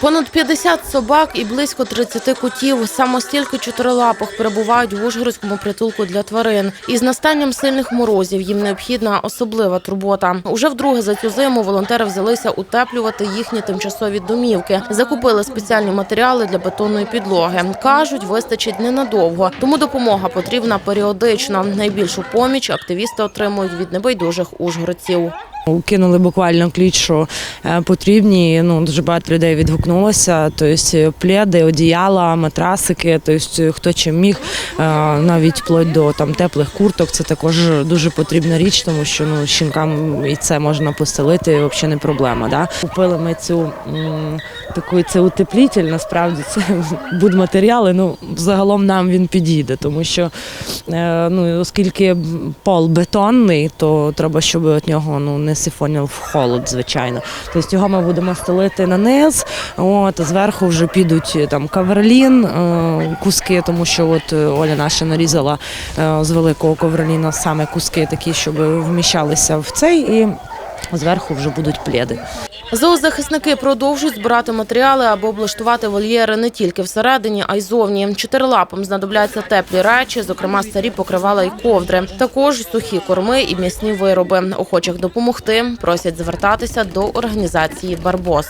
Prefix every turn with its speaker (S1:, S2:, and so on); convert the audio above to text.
S1: Понад 50 собак і близько 30 котів. Саме стільки чотирилапих перебувають в Ужгородському притулку для тварин. Із настанням сильних морозів їм необхідна особлива турбота. Уже вдруге за цю зиму волонтери взялися утеплювати їхні тимчасові домівки. Закупили спеціальні матеріали для бетонної підлоги. кажуть, вистачить ненадовго, тому допомога потрібна періодично. Найбільшу поміч активісти отримують від небайдужих ужгородців.
S2: Кинули буквально кліч, що е, потрібні. Ну дуже багато людей відгукнулося. Тобто пледи, одіяла, матрасики. Тобто хто чим міг, е, навіть вплоть до там теплих курток. Це також дуже потрібна річ, тому що ну жінкам і це можна постелити, взагалі не проблема. Да? Купили ми цю таку це утеплітель. Насправді це будматеріали. Ну загалом нам він підійде, тому що е, ну оскільки пол бетонний, то треба, щоб від нього ну не сифонив холод, звичайно. Тобто його ми будемо стелити на низ. От зверху вже підуть е, там каверлін, е, куски, тому що от е, Оля наша нарізала з великого коверліна саме куски такі, щоб вміщалися в цей і. Зверху вже будуть пледи.
S1: Зоозахисники продовжують збирати матеріали, аби облаштувати вольєри не тільки всередині, а й зовні. Чотирилапам знадобляться теплі речі, зокрема старі покривала й ковдри. Також сухі корми і м'ясні вироби. Охочих допомогти просять звертатися до організації Барбос.